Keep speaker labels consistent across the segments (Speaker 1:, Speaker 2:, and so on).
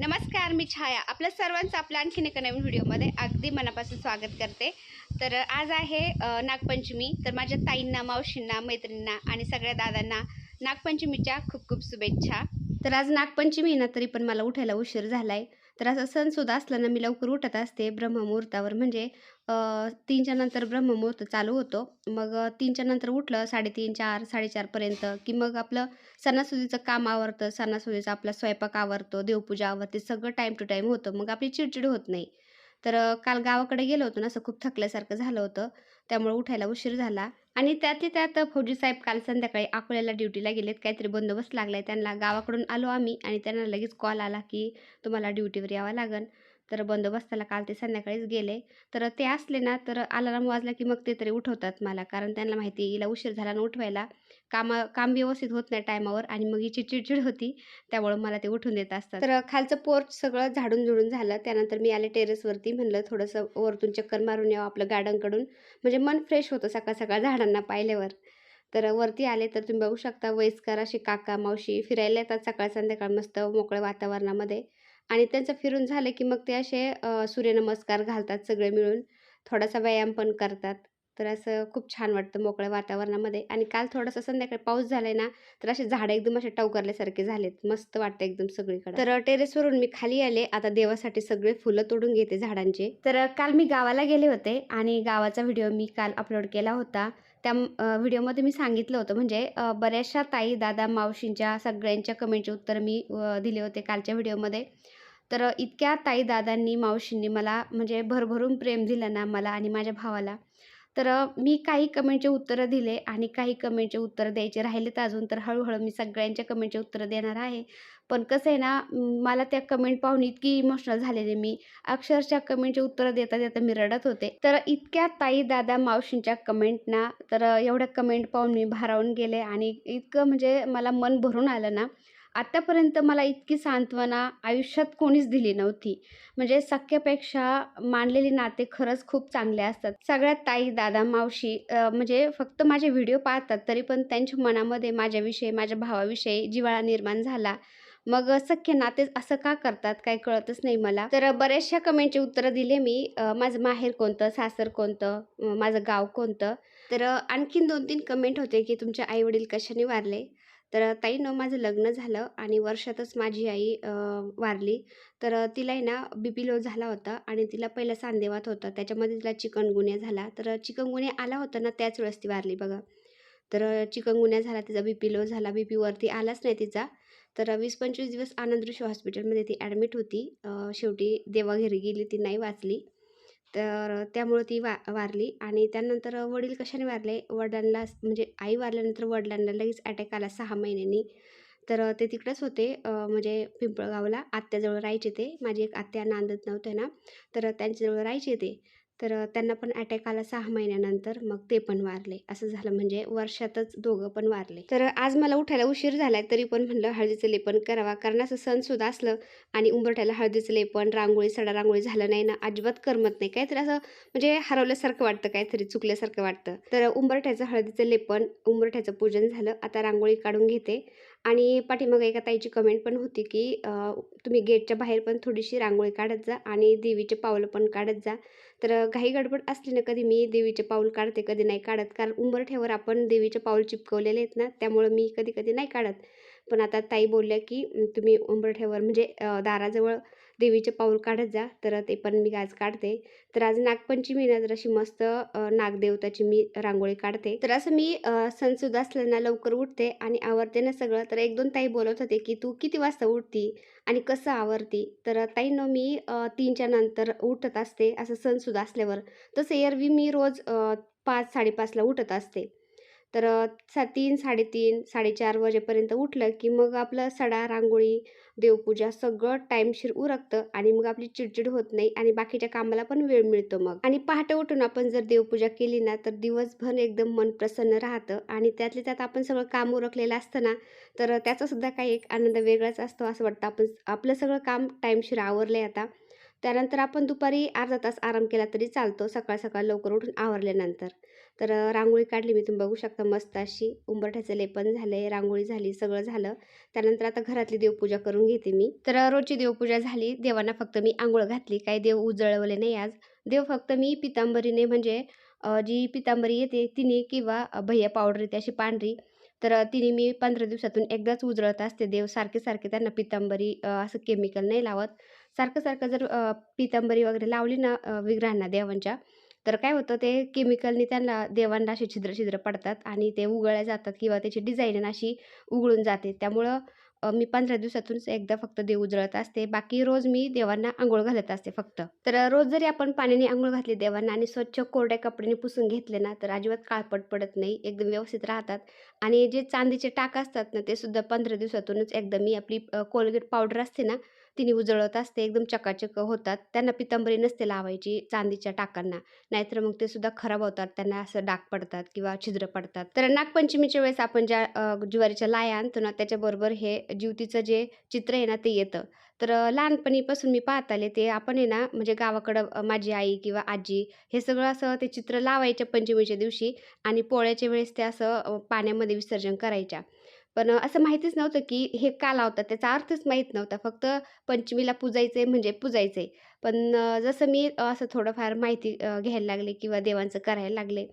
Speaker 1: नमस्कार मी छाया. आपल्या सर्वांचं आपल्या आणखीन एका नवीन व्हिडिओमध्ये अगदी मनापासून स्वागत करते. तर आज आहे नागपंचमी. तर माझ्या ताईंना मावशींना मैत्रिणींना आणि सगळ्या दादांना नागपंचमीच्या खूप खूप शुभेच्छा. तर आज नागपंचमी आहे ना तरी पण मला उठायला उशीर झाला आहे तर असं सणसुद्धा असलं ना मी लवकर उठत असते ब्रह्ममुहूर्तावर. म्हणजे तीनच्या नंतर ब्रह्ममुहूर्त चालू होतो. मग तीनच्या नंतर उठलं साडेतीन चार साडेचारपर्यंत की मग आपलं सणासुदीचं काम आवरतं सणासुदीचा आपला स्वयंपाक आवरतो देवपूजा आवरते सगळं टाईम टू टाईम होतं. मग आपली चिडचिड होत नाही. तर काल गावाकडे गेलो होतो ना असं खूप थकल्यासारखं झालं होतं. त्यामुळे उठायला उशीर झाला. आणि त्यातल्या त्यात फौजी साहेब काल संध्याकाळी अकोल्याला ड्युटीला गेलेत. काहीतरी बंदोबस्त लागलाय त्यांना. गावाकडून आलो आम्ही आणि त्यांना लगेच कॉल आला की तुम्हाला ड्युटीवर यावं लागेल तर बंदोबस्ताला काल ते संध्याकाळीच गेले. तर ते असले ना तर अलाराम वाजला की मग ते तरी उठवतात मला. कारण त्यांना माहिती हिला उशीर झाला ना उठवायला. कामा काम व्यवस्थित होत नाही टायमावर आणि मग हिची चिडचिड होती त्यामुळं मला ते उठून देत असतात. तर खालचं पोर्च सगळं झाडून झुडून झालं. त्यानंतर मी आले टेरेसवरती म्हणलं थोडंसं वरतून चक्कर मारून यावं आपलं गार्डनकडून. म्हणजे मन फ्रेश होतं सकाळ सकाळ झाडांना पाहिल्यावर. तर वरती आले तर तुम्ही बघू शकता वयस्कर अशी काका मावशी फिरायला येतात सकाळ संध्याकाळ मस्त मोकळ्या वातावरणामध्ये. आणि त्यांचं फिरून झालं की मग ते असे सूर्यनमस्कार घालतात सगळे मिळून. थोडासा व्यायाम पण करतात. तर असं खूप छान वाटतं मोकळ्या वातावरणामध्ये. आणि काल थोडासा संध्याकाळी पाऊस झालाय ना तर असे झाडं एकदम असे टवकारल्यासारखे झालेत. मस्त वाटतं एकदम सगळीकडे. तर टेरेसवरून मी खाली आले. आता देवासाठी सगळे फुलं तोडून घेते झाडांचे. तर काल मी गावाला गेले होते आणि गावाचा व्हिडिओ मी काल अपलोड केला होता. त्या व्हिडिओमध्ये मी सांगितलं होतं. म्हणजे बऱ्याचशा ताई दादा मावशींच्या सगळ्यांच्या कमेंटचे उत्तर मी दिले होते कालच्या व्हिडिओमध्ये. तर इतक्या ताई दादांनी मावशींनी मला म्हणजे भरभरून प्रेम दिलं ना मला आणि माझ्या भावाला. तर मी काही कमेंटचे उत्तरं दिले आणि काही कमेंटचे उत्तरं द्यायचे राहिले तर अजून. तर हळूहळू मी सगळ्यांच्या कमेंटचे उत्तरं देणार आहे. पण कसं आहे ना मला त्या कमेंट पाहून इतकी इमोशनल झालेले मी. अक्षरशः कमेंटचे उत्तरं देता देता मी रडत होते. तर इतक्या ताई दादा मावशींच्या कमेंटना तर एवढ्या कमेंट पाहून मी भारावून गेले आणि इतकं म्हणजे मला मन भरून आलं ना आत्तापर्यंत मला इतकी सांत्वना आयुष्यात कोणीच दिली नव्हती. म्हणजे सख्यापेक्षा मानलेली नाते खरंच खूप चांगले असतात. सगळ्यात ताई दादा मावशी म्हणजे फक्त माझे व्हिडिओ पाहतात तरी पण त्यांच्या मनामध्ये माझ्याविषयी माझ्या भावाविषयी जिव्हाळा निर्माण झाला. मग सख्य नाते असं का करतात काही कळतच नाही मला. तर बऱ्याचशा कमेंटचे उत्तरं दिले मी. माझं माहेर कोणतं? सासर कोणतं? माझं गाव कोणतं? तर आणखीन दोन तीन कमेंट होते की तुमचे आईवडील कशाने वारले तर ताईनं माझं लग्न झालं आणि वर्षातच माझी आई वारली. तर तिलाही तिला आहे ना बी पी लो झाला होता आणि तिला पहिला सांदेवात होता. त्याच्यामध्ये तिला चिकनगुन्या झाला. तर चिकनगुन्या आला होता ना त्याच वेळेस ती वारली बघा. तर चिकनगुन्या झाला तिचा बी पी लो झाला. बी पीवरती आलाच नाही तिचा. तर वीस पंचवीस दिवस आनंद ऋषी हॉस्पिटलमध्ये ती ॲडमिट होती. शेवटी देवाघरी गेली ती नाही वाचली. तर त्यामुळं ती वा वारली आणि त्यानंतर वडील कशाने वारले? वडिलांना म्हणजे आई वारल्यानंतर वडिलांना लगेच अटॅक आला सहा महिन्यांनी. तर ते तिकडंच होते म्हणजे पिंपळगावला. आत्याजवळ राहायचे ते. माझी एक आत्या नांदत नव्हते ना. तर त्यांच्याजवळ राहायचे ते. तर त्यांना पण अटॅक आला सहा महिन्यानंतर मग ते पण वारले. असं झालं म्हणजे वर्षातच दोघं पण वारले. तर आज मला उठायला उशीर झालाय तरी पण म्हणलं हळदीचं लेपन करावा. कारण असं सणसुद्धा असलं आणि उंबरठ्याला हळदीचं लेपन रांगोळी सडा रांगोळी झालं नाही ना अजिबात करमत नाही. काहीतरी असं म्हणजे हरवल्यासारखं वाटतं काहीतरी चुकल्यासारखं वाटतं. तर उंबरठ्याचं हळदीचं लेपन उंबरठ्याचं पूजन झालं. आता रांगोळी काढून घेते. आणि पाठीमागं एका ताईची कमेंट पण होती की तुम्ही गेटच्या बाहेर पण थोडीशी रांगोळी काढत जा आणि देवीचे पावलं पण काढत जा. तर घाई गडबड असली ना कधी मी देवीचे पाऊल काढते कधी नाही काढत. कारण उंबरठ्यावर आपण देवीचे पाऊल चिपकवलेले आहेत ना त्यामुळं मी कधी कधी नाही काढत. पण आता ताई बोलल्या की तुम्ही उंबरठ्यावर म्हणजे दाराजवळ देवीचे पाऊल काढत जा. तर ते पण मी आज काढते. तर आज नागपंचमी ना तर अशी मस्त नागदेवताची मी रांगोळी काढते. तर असं मी सणसुद्धा असल्यानं लवकर उठते आणि आवरते ना सगळं. तर एक दोन ताई बोलत होते की तू किती वाजता उठती आणि कसं आवरती? तर ताईनं मी तीनच्या नंतर उठत असते असं सणसुद्धा असल्यावर तसं एरवी मी रोज पाच साडेपाचला उठत असते. तर सा तीन साडेतीन साडेचार वाजेपर्यंत उठलं की मग आपलं सडा रांगोळी देवपूजा सगळं टाईमशीर उरकतं आणि मग आपली चिडचिड होत नाही आणि बाकीच्या कामाला पण वेळ मिळतो मग. आणि पहाटे उठून आपण जर देवपूजा केली ना तर दिवसभर एकदम मन प्रसन्न राहतं आणि त्यातल्या त्यात आपण सगळं काम उरकलेलं असतं ना तर त्याचासुद्धा काही एक आनंद वेगळाच असतो असं वाटतं. आपण आपलं सगळं काम टाईमशीर आवरलं आहे आता. त्यानंतर आपण दुपारी अर्धा तास आराम केला तरी चालतो सकाळ सकाळ लवकर उठून आवरल्यानंतर. तर रांगोळी काढली मी. तुम्ही बघू शकता मस्त अशी उंबरठ्याचं लेपन झालंय रांगोळी झाली सगळं झालं. त्यानंतर आता घरातली देवपूजा करून घेते मी. तर रोजची देवपूजा झाली. देवांना फक्त मी आंघोळ घातली. काही देव उजळवले नाही आज. देव फक्त मी पितांबरीने म्हणजे जी पितांबरी येते तिने किंवा भैया पावडर येते अशी पांढरी. तर तिने मी पंधरा दिवसातून एकदाच उजळत असते. देव सारखे सारखे त्यांना पितांबरी असं केमिकल नाही लावत. सारखं सारखं जर पितांबरी वगैरे लावली ना विग्रहांना देवांच्या तर काय होतं ते केमिकलनी त्यांना देवांना असे छिद्र छिद्र पडतात आणि ते उगळल्या जातात किंवा त्याची डिझाईन अशी उघळून जाते. त्यामुळं मी पंधरा दिवसातूनच एकदा फक्त देव उजळत असते. बाकी रोज मी देवांना आंघोळ घालत असते फक्त. तर रोज जरी आपण पाण्याने आंघोळ घातली देवांना आणि स्वच्छ कोरड्या कपड्याने पुसून घेतले ना तर अजिबात काळपट पडत नाही. एकदम व्यवस्थित राहतात. आणि जे चांदीचे टाक असतात ना ते सुद्धा पंधरा दिवसातूनच एकदा मी आपली कोलगेट पावडर असते ना तिने उजळत असते एकदम चकाचक होतात. त्यांना पितांबरी नसते लावायची चांदीच्या टाकांना. नाहीतर मग ते सुद्धा खराब होतात. त्यांना असं डाग पडतात किंवा छिद्र पडतात. तर नागपंचमीच्या वेळेस आपण ज्या ज्वारीच्या लाया आणतो ना त्याच्याबरोबर हे ज्युतीचं जे चित्र आहे ना ते येतं. तर लहानपणीपासून मी पाहत आले ते आपण आहे ना म्हणजे गावाकडं माझी आई किंवा आजी हे सगळं असं ते चित्र लावायच्या पंचमीच्या दिवशी आणि पोळ्याच्या वेळेस ते असं पाण्यामध्ये विसर्जन करायच्या. पण असं माहितीच नव्हतं की हे का लावतात? त्याचा अर्थच माहीत नव्हता. फक्त पंचमीला पूजायचे म्हणजे पूजायचे पण जसं मी असं थोडंफार माहिती घ्यायला लागले किंवा देवांचं करायला लागले.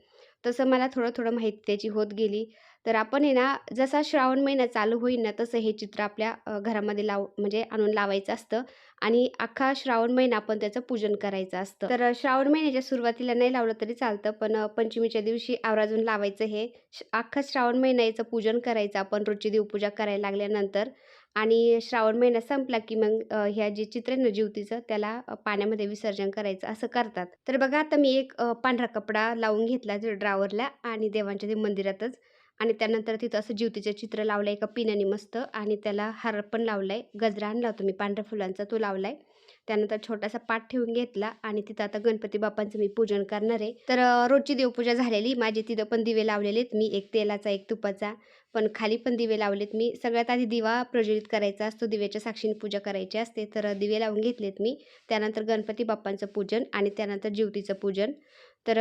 Speaker 1: तसं मला थोडं थोडं माहिती त्याची होत गेली. तर आपण आहे ना जसा श्रावण महिना चालू होईल ना तसं हे चित्र आपल्या घरामध्ये लाव म्हणजे आणून लावायचं असतं आणि अख्खा श्रावण महिना आपण त्याचं पूजन करायचं असतं. तर श्रावण महिन्याच्या सुरुवातीला नाही लावलं तरी चालतं पण पंचमीच्या दिवशी आवराजून लावायचं हे. अख्खा श्रावण महिना याचं पूजन करायचं आपण रोजची देवपूजा करायला लागल्यानंतर. आणि श्रावण महिना संपला की मग ह्या जे चित्र आहे ना त्याला पाण्यामध्ये विसर्जन करायचं असं करतात. तर बघा आता मी एक पांढरा कपडा लावून घेतला ड्रावरला आणि देवांच्या ते मंदिरातच आणि त्यानंतर तिथं असं ज्योतीचं चित्र लावलं एका पिनाने मस्त आणि त्याला हार पण लावलाय. गजरा आणला होता मी पांढऱ्या फुलांचा तो लावलाय. त्यानंतर छोटासा पाठ ठेवून घेतला आणि तिथं आता गणपती बाप्पांचं मी पूजन करणार आहे. तर रोजची देवपूजा झालेली. माझी तिथं पण दिवे लावलेले आहेत. मी एक तेलाचा एक तुपाचा पण खाली पण दिवे लावलेत. मी सगळ्यात आधी दिवा प्रज्वलित करायचा असतो. दिव्याच्या साक्षीने पूजा करायची असते. तर दिवे लावून घेतलेत मी. त्यानंतर गणपती बाप्पांचं पूजन आणि त्यानंतर ज्योतीचं पूजन. तर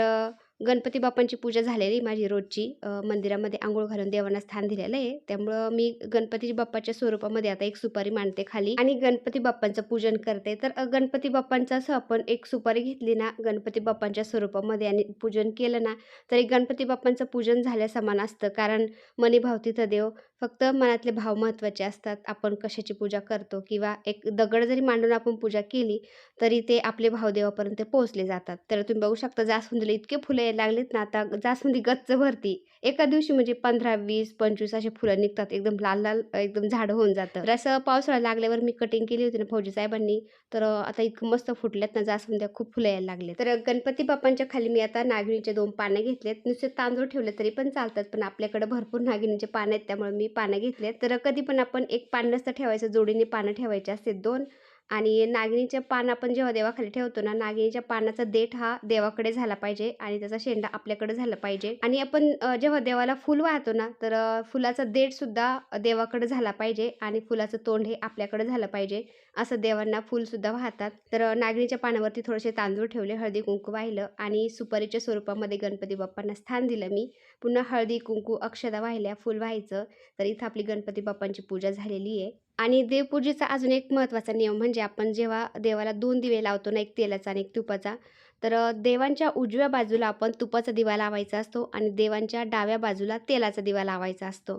Speaker 1: गणपती बाप्पांची पूजा झालेली माझी रोजची. मंदिरामध्ये आंघोळ घालून देवांना स्थान दिलेलं आहे. त्यामुळं मी गणपती बाप्पाच्या स्वरूपामध्ये आता एक सुपारी मांडते खाली. आणि गणपती बाप्पांचं पूजन करते. तर गणपती बाप्पांचं असं आपण एक सुपारी घेतली ना गणपती बाप्पांच्या स्वरूपामध्ये आणि पूजन केलं ना तरी गणपती बाप्पांचं पूजन झाल्या समान असतं. कारण मनी भाव तिथं देव फक्त मनातले भाव महत्त्वाचे असतात. आपण कशाची पूजा करतो किंवा एक दगड जरी मांडून आपण पूजा केली तरी ते आपले भावदेवापर्यंत पोहोचले जातात. तर तुम्ही बघू शकता जास्वंदीला इतके फुलं यायला लागलेत ना आता जास्वंदी म्हणजे गच्च भरती. एका दिवशी म्हणजे पंधरा वीस पंचवीस असे फुलं निघतात एकदम लाल लाल एकदम झाडं होऊन जातं. तर असं पावसाळा लागल्यावर मी कटिंग केली होती ना फौजी साहेबांनी तर आता इतकं मस्त फुटल्यात ना जास्वंद्या म्हणजे खूप फुलं यायला लागले तर गणपती बाप्पांच्या खाली मी आता नागिणीचे दोन पानं घेतलेत. नुसते तांदूळ ठेवले तरी पण चालतात पण आपल्याकडे भरपूर नागिणीचे पानं आहेत त्यामुळे मी पानं घेतलेत. तर कधी पण आपण एक पान नसतं ठेवायचं जोडीने पानं ठेवायचे असते दोन आणि नागिणीचे पान आपण जेव्हा देवाखाली ठेवतो ना नागिणीच्या पानाचा देठ हा देवाकडे झाला पाहिजे आणि त्याचा शेंडा आपल्याकडे झाला पाहिजे. आणि आपण जेव्हा देवाला फुल वाहतो ना तर फुलाचा देठ सुद्धा देवाकडे झाला पाहिजे आणि फुलाचं तोंड हे आपल्याकडे झालं पाहिजे. असं देवांना फुल सुद्धा वाहतात. तर नागिणीच्या पानावरती थोडेसे तांदूळ ठेवले हळदी कुंकू वाहिलं आणि सुपारीच्या स्वरूपामध्ये गणपती बाप्पांना स्थान दिलं मी. पुन्हा हळदी कुंकू अक्षदा वाहिल्या फुल व्हायचं. तर इथं आपली गणपती बाप्पांची पूजा झालेली आहे. आणि देवपूजेचा अजून एक महत्त्वाचा नियम म्हणजे आपण जेव्हा देवाला दोन दिवे लावतो ना एक तेलाचा आणि एक तुपाचा तर देवांच्या उजव्या बाजूला आपण तुपाचा दिवा लावायचा असतो आणि देवांच्या डाव्या बाजूला तेलाचा दिवा लावायचा असतो.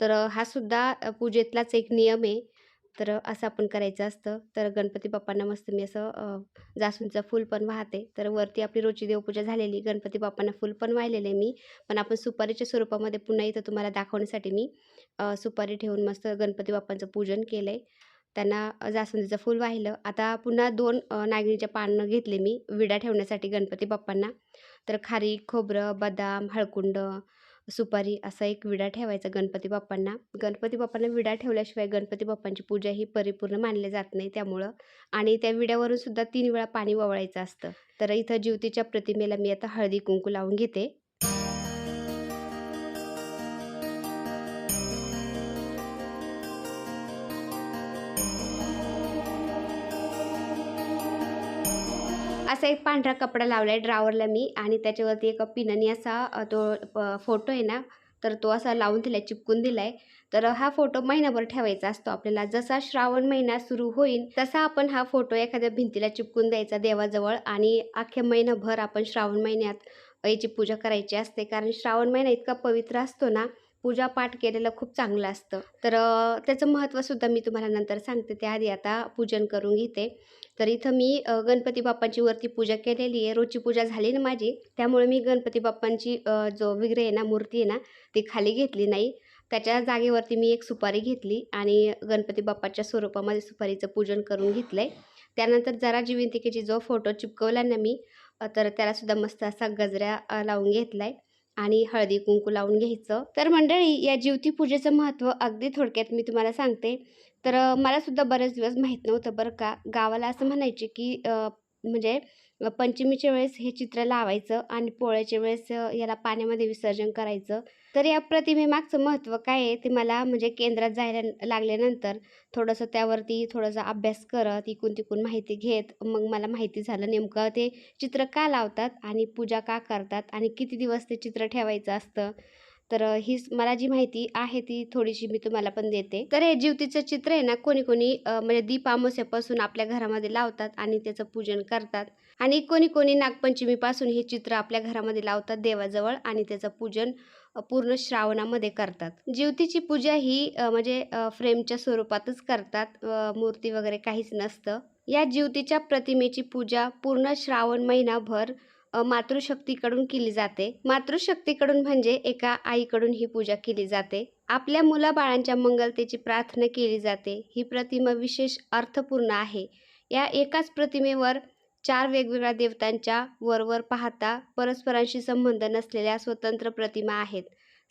Speaker 1: तर हा सुद्धा पूजेतलाच एक नियम आहे. तर असं आपण करायचं असतं. तर गणपती बाप्पांना मस्त मी असं अ, जास्वंदीचं फूल पण वाहते. तर वरती आपली रोजची देवपूजा झालेली गणपती बाप्पांना फूल पण वाहिलेलं आहे मी. पण आपण सुपारीच्या स्वरूपामध्ये पुन्हा इथं तुम्हाला दाखवण्यासाठी मी सुपारी ठेवून मस्त गणपती बाप्पांचं पूजन केलं आहे त्यांना जास्वंदीचं फूल वाहिलं. आता पुन्हा दोन नागिणीच्या पानं घेतले मी विडा ठेवण्यासाठी गणपती बाप्पांना. तर खारी खोबरं बदाम हळकुंड सुपारी असा एक विडा ठेवायचा गणपती बाप्पांना. गणपती बाप्पांना विडा ठेवल्याशिवाय गणपती बाप्पांची पूजा ही परिपूर्ण मानली जात नाही त्यामुळं. आणि त्या विड्यावरून सुद्धा तीन वेळा पाणी ववळायचं असतं. तर इथं ज्योतीच्या प्रतिमेला मी आता हळदी कुंकू लावून घेते. असा एक पांढरा कपडा लावला आहे ड्रावरला मी आणि त्याच्यावरती एका पिनानी असा तो फोटो आहे ना तर तो असा लावून दिलाय चिपकून दिलाय. तर हा फोटो महिनाभर ठेवायचा असतो आपल्याला. जसा श्रावण महिना सुरू होईल तसा आपण हा फोटो एखाद्या भिंतीला चिपकून द्यायचा देवाजवळ आणि अख्ख्या महिनाभर आपण श्रावण महिन्यात याची पूजा करायची असते. कारण श्रावण महिना इतका पवित्र असतो ना पूजा पाठ केलेलं खूप चांगलं असतं. तर त्याचं महत्त्वसुद्धा मी तुम्हाला नंतर सांगते. त्याआधी आता पूजन करून घेते. तर इथं मी गणपती बाप्पांची वरती पूजा केलेली आहे. रोजची पूजा झाली ना माझी. त्यामुळे मी गणपती बाप्पांची जो विग्रह आहे ना मूर्ती आहे ना ती खाली घेतली नाही. त्याच्या जागेवरती मी एक सुपारी घेतली आणि गणपती बाप्पाच्या स्वरूपामध्ये सुपारीचं पूजन करून घेतलं आहे त्यानंतर जरा जिवंतिकेची जो फोटो चिपकवला ना मी तर त्यालासुद्धा मस्त असा गजऱ्या लावून घेतला आहे आणि हळदी कुंकू लावून घ्यायचं. तर मंडळी या ज्योती पूजेचं महत्त्व अगदी थोडक्यात मी तुम्हाला सांगते. तर मलासुद्धा बरेच दिवस माहीत नव्हतं बरं का. गावाला असं म्हणायचे की म्हणजे पंचमीच्या वेळेस हे चित्र लावायचं आणि पोळ्याच्या वेळेस याला पाण्यामध्ये विसर्जन करायचं. तर या प्रतिमेमागचं महत्त्व काय आहे ते मला म्हणजे केंद्रात जायला लागल्यानंतर थोडंसं त्यावरती थोडासा अभ्यास करत इकून तिकून माहिती घेत मग मला माहिती झालं नेमकं ते चित्र का लावतात आणि पूजा का करतात आणि किती दिवस ते चित्र ठेवायचं असतं. तर ही मला जी माहिती आहे ती थोडीशी मी तुम्हाला पण देते. तर हे ज्योतीचं चित्र आहे ना कोणी कोणी म्हणजे दीप अमावस्यापासून आपल्या घरामध्ये लावतात आणि त्याचं पूजन करतात. आणि कोणी कोणी नागपंचमीपासून हे चित्र आपल्या घरामध्ये लावतात देवाजवळ आणि त्याचं पूजन पूर्ण श्रावणामध्ये करतात. ज्योतीची पूजा ही म्हणजे फ्रेमच्या स्वरूपातच करतात मूर्ती वगैरे काहीच नसतं. या ज्योतीच्या प्रतिमेची पूजा पूर्ण श्रावण महिनाभर मातृशक्तीकडून केली जाते. मातृशक्तीकडून म्हणजे एका आईकडून ही पूजा केली जाते. आपल्या मुलाबाळांच्या मंगलतेची प्रार्थना केली जाते. ही प्रतिमा विशेष अर्थपूर्ण आहे. या एकाच प्रतिमेवर चार वेगवेगळ्या देवतांच्या वरवर पाहता परस्परांशी संबंध नसलेल्या स्वतंत्र प्रतिमा आहेत.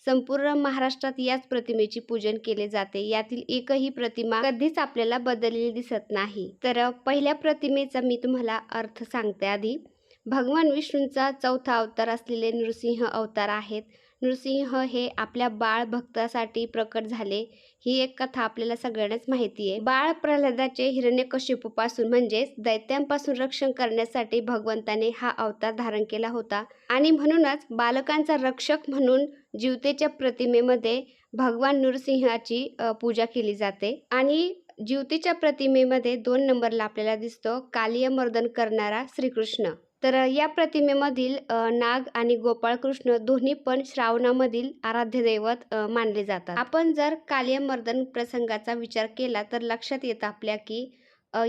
Speaker 1: संपूर्ण महाराष्ट्रात याच प्रतिमेची पूजन केले जाते. यातील एकही प्रतिमा कधीच आपल्याला बदललेली दिसत नाही. तर पहिल्या प्रतिमेचा मी तुम्हाला अर्थ सांगते आधी. भगवान विष्णूंचा चौथा अवतार असलेले नृसिंह अवतार आहेत. नृसिंह हे आपल्या बाळ भक्तासाठी प्रकट झाले. ही एक कथा आपल्याला सगळ्यांनाच माहिती आहे. बाळ प्रल्हादाचे हिरण्यकश्यपूपासून म्हणजेच दैत्यांपासून रक्षण करण्यासाठी भगवंताने हा अवतार धारण केला होता. आणि म्हणूनच बालकांचा रक्षक म्हणून जीवतेच्या प्रतिमेमध्ये भगवान नृसिंहाची पूजा केली जाते. आणि ज्योतीच्या प्रतिमेमध्ये दोन नंबरला आपल्याला दिसतो. कालियमर्दन करणारा श्रीकृष्ण. तर या प्रतिमेमधील नाग आणि गोपाळकृष्ण दोन्ही पण श्रावणामधील आराध्य दैवत मानले जातात. आपण जर कालियमर्दन प्रसंगाचा विचार केला तर लक्षात येतं आपल्या की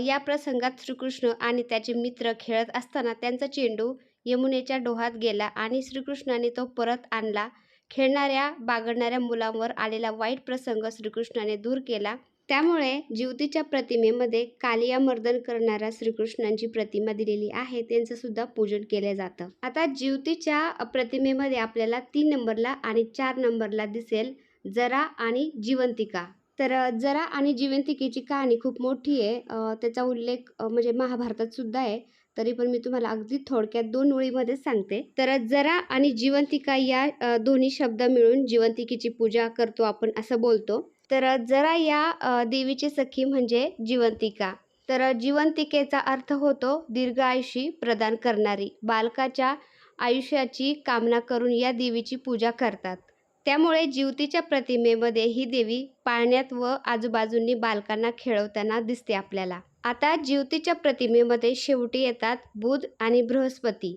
Speaker 1: या प्रसंगात श्रीकृष्ण आणि त्याचे मित्र खेळत असताना त्यांचा चेंडू यमुनेच्या डोहात गेला आणि श्रीकृष्णाने तो परत आणला. खेळणाऱ्या बागडणाऱ्या मुलांवर आलेला वाईट प्रसंग श्रीकृष्णाने दूर केला. त्यामुळे ज्योतीच्या प्रतिमेमध्ये कालियामर्दन करणाऱ्या श्रीकृष्णांची प्रतिमा दिलेली आहे. त्यांचं सुद्धा पूजन केलं जातं. आता ज्योतीच्या प्रतिमेमध्ये आपल्याला तीन नंबरला आणि चार नंबरला दिसेल जरा आणि जिवंतिका. तर जरा आणि जिवंतिकेची कहाणी खूप मोठी आहे. त्याचा उल्लेख म्हणजे महाभारतात सुद्धा आहे. तरी पण मी तुम्हाला अगदी थोडक्यात दोन ओळीमध्ये सांगते. तर जरा आणि जिवंतिका या दोन्ही शब्द मिळून जिवंतिकेची पूजा करतो आपण असं बोलतो. तर जरा या देवीची सखी म्हणजे जिवंतिका. तर जिवंतिकेचा अर्थ होतो दीर्घ आयुषी प्रदान करणारी. बालकाच्या आयुष्याची कामना करून या देवीची पूजा करतात. त्यामुळे जीवतीच्या प्रतिमेमध्ये ही देवी पाळण्यात व आजूबाजूंनी बालकांना खेळवताना दिसते आपल्याला. आता जीवतीच्या प्रतिमेमध्ये शेवटी येतात बुध आणि बृहस्पती.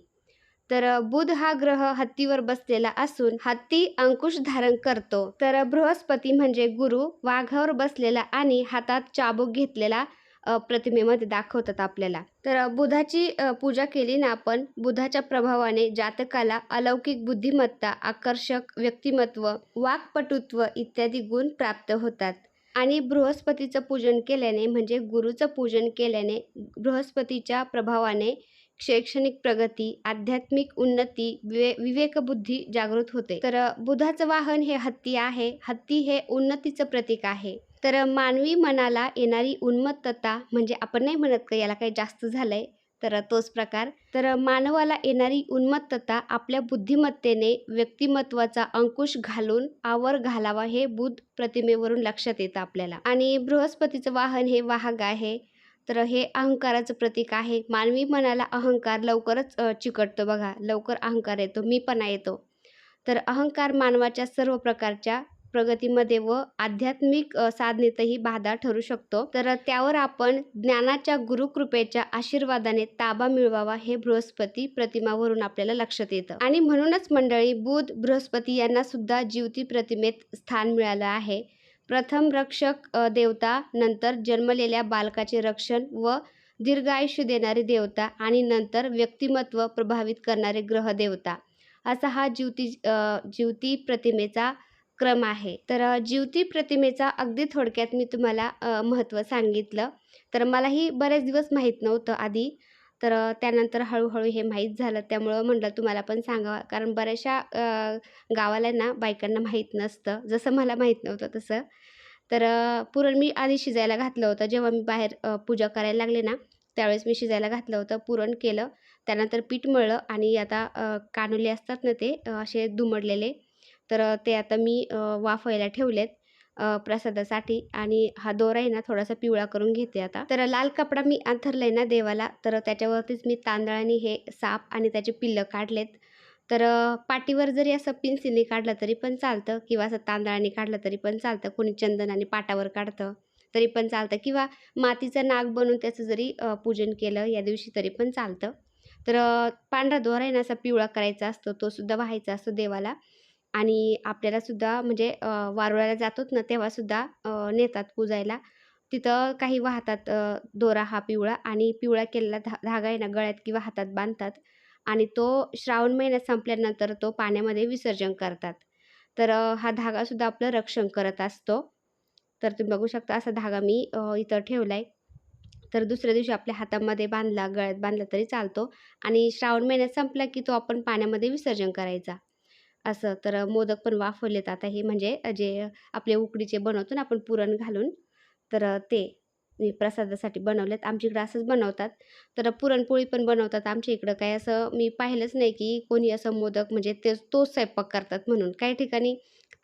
Speaker 1: तर बुध हा ग्रह हत्तीवर बसलेला असून हत्ती अंकुश धारण करतो. तर बृहस्पती म्हणजे गुरु वाघावर बसलेला आणि हातात चाबूक घेतलेला प्रतिमेमध्ये दाखवतात आपल्याला. तर बुधाची पूजा केली ना आपण बुधाच्या प्रभावाने जातकाला अलौकिक बुद्धिमत्ता आकर्षक व्यक्तिमत्व वाक्पटुत्व इत्यादी गुण प्राप्त होतात. आणि बृहस्पतीचं पूजन केल्याने म्हणजे गुरुचं पूजन केल्याने बृहस्पतीच्या प्रभावाने शैक्षणिक प्रगती आध्यात्मिक उन्नती विवे विवेकबुद्धी जागृत होते. तर बुधाचं वाहन हे हत्ती आहे. हत्ती हे उन्नतीचं प्रतीक आहे. तर मानवी मनाला येणारी उन्मत्तता म्हणजे आपण नाही म्हणत का याला काही जास्त झालंय? तर तोच प्रकार. तर मानवाला येणारी उन्मत्तता आपल्या बुद्धिमत्तेने व्यक्तिमत्वाचा अंकुश घालून आवर घालावा हे बुद्ध प्रतिमेवरून लक्षात येतं आपल्याला. आणि बृहस्पतीचं वाहन हे वाहक आहे. तर हे अहंकाराचं प्रतीक आहे. मानवी मनाला अहंकार लवकरच चिकटतो बघा. लवकर अहंकार येतो. मीपणा येतो. तर अहंकार मानवाच्या सर्व प्रकारच्या प्रगतीमध्ये व आध्यात्मिक साधनेतही बाधा ठरू शकतो. तर त्यावर आपण ज्ञानाच्या गुरुकृपेच्या आशीर्वादाने ताबा मिळवावा हे बृहस्पती प्रतिमावरून आपल्याला लक्षात येतं. आणि म्हणूनच मंडळी बुध बृहस्पती यांना सुद्धा जीवती प्रतिमेत स्थान मिळालं आहे. प्रथम रक्षक देवता नंतर जन्मलेल्या बालकाचे रक्षण व दीर्घायुष्य देणारी देवता आणि नंतर व्यक्तिमत्व प्रभावित करणारे ग्रहदेवता असा हा ज्योती अ, ज्योती प्रतिमेचा क्रम आहे. तर अ, ज्योती प्रतिमेचा अगदी थोडक्यात मी तुम्हाला महत्त्व सांगितलं. तर मलाही बरेच दिवस माहीत नव्हतं आधी. तर त्यानंतर हळूहळू हे माहीत झालं. त्यामुळं म्हटलं तुम्हाला पण सांगावा. कारण बऱ्याचशा गावाला ना बायकांना माहीत नसतं. जसं मला माहीत नव्हतं तसं. तर पुरण मी आधी शिजायला घातलं होतं. जेव्हा मी बाहेर पूजा करायला लागले ना त्यावेळेस मी शिजायला घातलं होतं पुरण केलं. त्यानंतर पीठ मळलं आणि आता कानुले असतात ना ते असे दुमडलेले. तर ते आता मी अ, वाफायला ठेवलेत. प्रसादासाठी आणि हा दोरा आहे ना थोडासा पिवळा करून घेते आता. तर लाल कपडा मी अंथरलाय ना देवाला तर त्याच्यावरतीच मी तांदळाने हे साप आणि त्याचे पिल्लं काढलेत. तर पाठीवर पाटीवर जरी असं पिन्सिलने काढलं तरी पण चालतं किंवा असं तांदळाने काढलं तरी पण चालतं कोणी चंदनाने पाटावर काढतं तरी पण चालतं किंवा मातीचा नाग बनवून त्याचं जरी पूजन केलं या दिवशी तरी पण चालतं. तर पांढरा दोरा आहे ना असा पिवळा करायचा असतो तो सुद्धा व्हायचा असतो देवाला. आणि आपल्यालासुद्धा म्हणजे वारुळाला जातोत ना तेव्हासुद्धा नेतात पूजायला. तिथं काही वाहतात दोरा हा पिवळा आणि पिवळा केलेला धा धागा आहे ना गळ्यात किंवा हातात बांधतात आणि तो श्रावण महिन्यात संपल्यानंतर तो पाण्यामध्ये विसर्जन करतात. तर हा धागासुद्धा आपलं रक्षण करत असतो. तर तुम्ही बघू शकता असा धागा मी इथं ठेवला आहे तर दुसऱ्या दिवशी आपल्या हातामध्ये बांधला गळ्यात बांधला तरी चालतो आणि श्रावण महिन्यात संपला की तो आपण पाण्यामध्ये विसर्जन करायचा. असं तर मोदक पण वाफवलेत आता हे म्हणजे जे आपले उकडीचे बनवतो ना आपण पुरण घालून तर ते मी प्रसादासाठी बनवलेत. आमच्या इकडं असंच बनवतात. तर पुरणपोळी पण बनवतात आमच्या इकडं. काय असं मी पाहिलंच नाही की कोणी असं मोदक म्हणजे ते तोच स्वयंपाक करतात म्हणून. काही ठिकाणी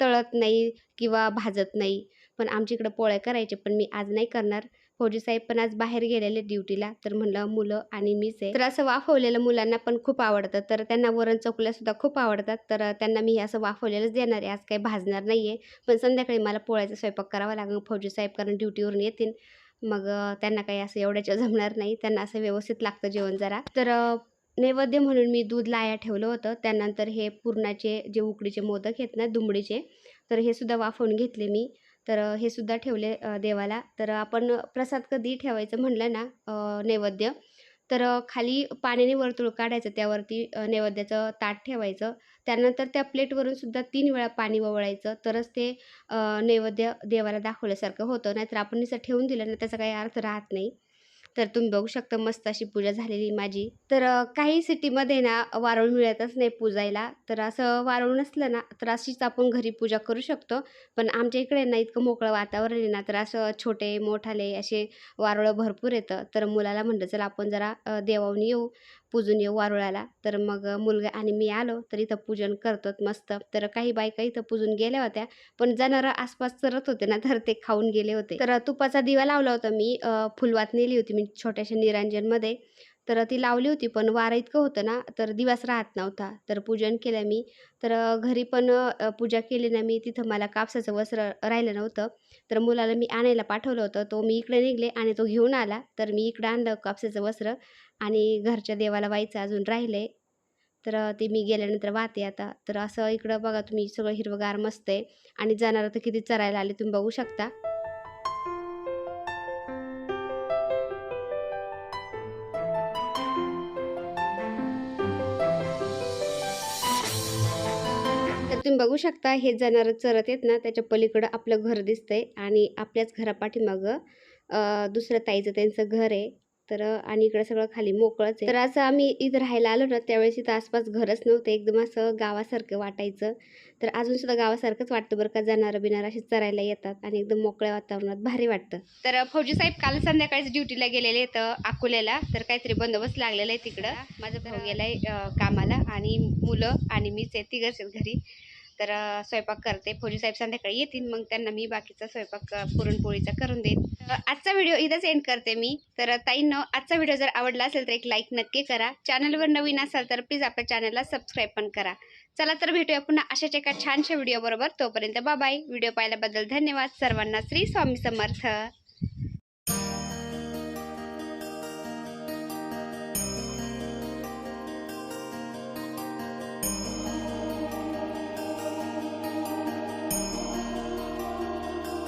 Speaker 1: तळत नाही किंवा भाजत नाही. पण आमच्या इकडं पोळ्या करायचे पण मी आज नाही करणार. फौजी साहेब पण आज बाहेर गेलेले ड्युटीला. तर म्हणलं मुलं आणि मीच आहे. तर असं वाफवलेलं मुलांना पण खूप आवडतं. तर त्यांना वरण चकुल्या सुद्धा खूप आवडतात. तर त्यांना मी हे असं वाफवलेलंच देणार आहे. आज काही भाजणार नाही आहे पण संध्याकाळी मला पोळ्याचा स्वयंपाक करावा लागेल. फौजी साहेब कारण ड्युटीवरून येतील. मग त्यांना काही असं एवढ्याच्या जमणार नाही. त्यांना असं व्यवस्थित लागतं जेवण जरा. तर नैवेद्य म्हणून मी दूध लाया ठेवलं होतं. त्यानंतर हे पुरणाचे जे उकडीचे मोदक आहेत ना दुमडीचे तर हे सुद्धा वाफवून घेतले मी. तर हे सुद्धा ठेवले देवाला. तर आपण प्रसाद कधी ठेवायचं म्हणलं ना नैवेद्य तर खाली पाण्याने वर्तुळ काढायचं त्यावरती नैवेद्याचं ताट ठेवायचं. त्यानंतर त्या प्लेटवरून सुद्धा तीन वेळा पाणी ववळायचं. तरच ते नैवेद्य देवाला दाखवल्यासारखं होतं. नाहीतर आपण नुसतं ठेवून दिलं ना त्याचा काही अर्थ राहत नाही. तर तुम्ही बघू शकता मस्त अशी पूजा झालेली माझी. तर काही सिटीमध्ये ना वारुळ मिळतच नाही पूजायला. तर असं वारुळ नसलं ना तर अशीच आपण घरी पूजा करू शकतो. पण आमच्या इकडे ना इतकं मोकळं वातावरण आहे ना तर असं छोटे मोठाले असे वारुळं भरपूर येतं. तर मुलाला म्हणलं चला आपण जरा देवावून येऊ. पूजून येऊ वारुळाला. तर मग मुलगा आणि मी आलो तर इथं पूजन करतो मस्त. तर काही बायका इथं पूजून गेल्या होत्या पण जनावरं आसपास चरत होते ना तर ते खाऊन गेले होते. तर तुपाचा दिवा लावला होता मी. फुलवात नेली होती मी छोट्याशा निरांजनमध्ये. तर ती लावली होती पण वारं इतकं होतं ना तर दिवास राहत नव्हता. तर पूजन केलं मी. तर घरी पण पूजा केली ना मी तिथं मला कापसाचं वस्त्र राहिलं नव्हतं. तर मुलाला मी आणायला पाठवलं होतं. तो मी इकडे निघले आणि तो घेऊन आला. तर मी इकडं आणलं कापसाचं वस्त्र आणि घरच्या देवाला व्हायचं अजून राहिले. तर ते मी गेल्यानंतर वाहते आता. तर असं इकडं बघा तुम्ही सगळं हिरवंगार मस्त आहे आणि जाणारं तर किती चरायला आले तुम्ही बघू शकता. तुम्ही बघू शकता हे जनावरं चरत आहेत ना त्याच्या पलीकडं आपलं घर दिसतंय आणि आपल्याच घरापाठीमागं दुसऱ्या ताईचं त्यांचं घर आहे. तर आणि इकडं सगळं खाली मोकळंच आहे. तर असं आम्ही इथं राहायला आलो ना त्यावेळेस इथं आसपास घरच नव्हतं. एकदम असं गावासारखं वाटायचं. तर अजून सुद्धा गावासारखंच वाटतं बरं का जनावरं बिनारं अशी चरायला येतात आणि एकदम मोकळ्या वातावरणात भारी वाटतं. तर फौजी साहेब काल संध्याकाळीच ड्युटीला गेलेले आहेत अकोल्याला. तर काहीतरी बंदोबस्त लागलेला आहे तिकडं. माझा भाऊ गेलं आहे कामाला आणि मुलं आणि मीच आहे तिघंच घरी. तर स्वयंपाक करते. फौजी साहेब संध्याकाळी येतील. मग त्यांना मी बाकीचा स्वयंपाक पुरणपोळीचा करून देईन. आजचा व्हिडिओ इथंच एंड करते मी. तर ताईंनो आजचा व्हिडिओ जर आवडला असेल तर एक लाईक नक्की करा. चॅनलवर नवीन असाल तर प्लीज आपल्या चॅनलला सबस्क्राईब पण करा. चला तर भेटूया पुन्हा अशाच एका छानशा व्हिडिओ बरोबर तोपर्यंत बाबाई व्हिडिओ पाहिल्याबद्दल धन्यवाद. सर्वांना श्री स्वामी समर्थ.